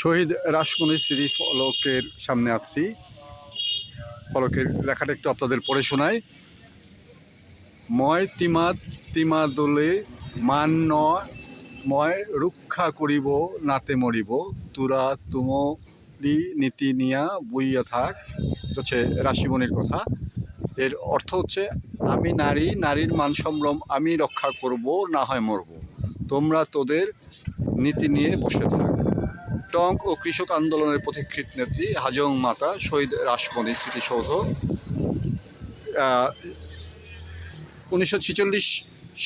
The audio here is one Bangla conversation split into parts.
শহীদ রাসমণি স্মৃতি ফলকের সামনে আছি। ফলকের লেখাটা একটু আপনাদের পড়ে শোনাই। ময় তিমাত তিমাদলে মান নয় ময় রক্ষা করিব, নাতে মরিব, তুরা তুমরি নীতি নিয়া বইয়া থাক। হচ্ছে রাশিমণির কথা। এর অর্থ হচ্ছে, আমি নারী, নারীর মান সম্ভ্রম আমি রক্ষা করব, না হয় মরব। তোমরা তোদের নীতি নিয়ে বসে থাক। টঙ্ক ও কৃষক আন্দোলনের পথিকৃত নেত্রী হাজং মাতা শহীদ রাসমণি স্মৃতিসৌধ উনিশশো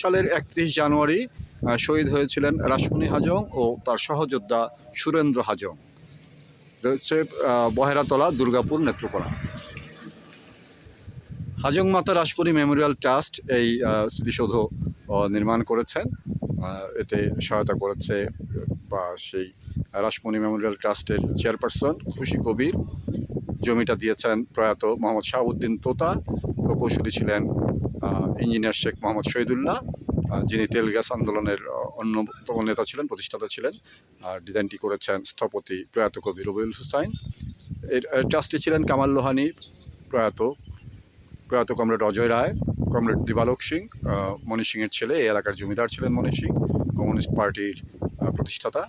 সালের একত্রিশ জানুয়ারি শহীদ হয়েছিলেন রাসমণি হাজং ও তার সহযোদ্ধা সুরেন্দ্র হাজং। রয়েছে বহেরাতলা দুর্গাপুর নেত্রকোনা। হাজং মাতা রাসমণি মেমোরিয়াল ট্রাস্ট এই স্মৃতিসৌধ নির্মাণ করেছেন। এতে সহায়তা করেছে বা সেই রাসমণি মেমোরিয়াল ট্রাস্টের চেয়ারপারসন খুশি কবির। জমিটা দিয়েছেন প্রয়াত মোহাম্মদ শাহাবুদ্দিন তোতা। প্রকৌশলী ছিলেন ইঞ্জিনিয়ার শেখ মোহাম্মদ শহীদুল্লাহ। যিনি তেল গ্যাস আন্দোলনের অন্যতম নেতা ছিলেন, প্রতিষ্ঠাতা ছিলেন। আর ডিজাইনটি করেছেন স্থপতি প্রয়াত কবি রবিউল হুসাইন। এর ট্রাস্টি ছিলেন কামাল লোহানি, প্রয়াত প্রয়াত কমরেড অজয় রায়, কমরেড দিবালক সিং মণি সিংয়ের ছেলে। এই এলাকার জমিদার ছিলেন মণি সিং, কমিউনিস্ট পার্টির প্রতিষ্ঠাতা।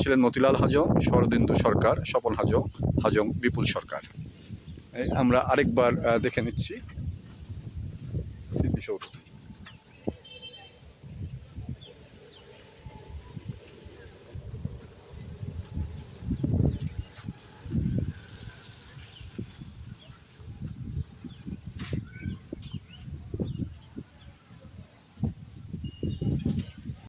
ছিলেন মতিলাল হাজং, শরদিন্দু সরকার, স্বপন হাজং হাজং বিপুল সরকার। আমরা আরেকবার দেখে নিচ্ছি। স্মৃতিসৌধ